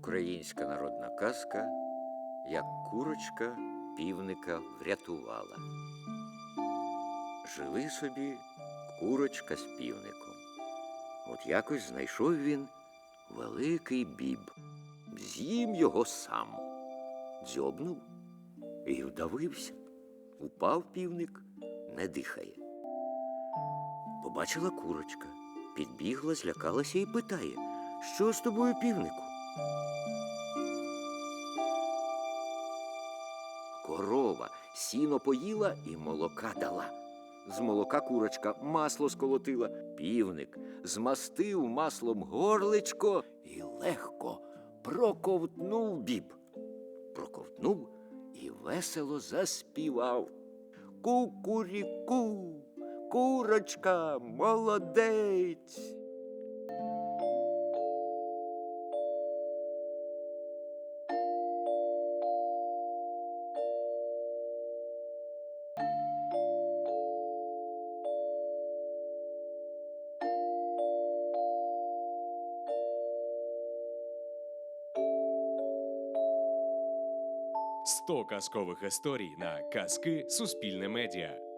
Українська народна казка, як курочка півника врятувала. Жили собі курочка з півником. От якось знайшов він великий біб. З'їм його сам. Дзьобнув і вдавився. Упав півник, не дихає. Побачила курочка, підбігла, злякалася і питає, що з тобою, півнику? Корова сіно поїла і молока дала. З молока курочка масло сколотила, півник змастив маслом горличко і легко проковтнув біб. Проковтнув і весело заспівав. Кукуріку, курочка, молодець. Сто казкових історій на казки Суспільне медіа.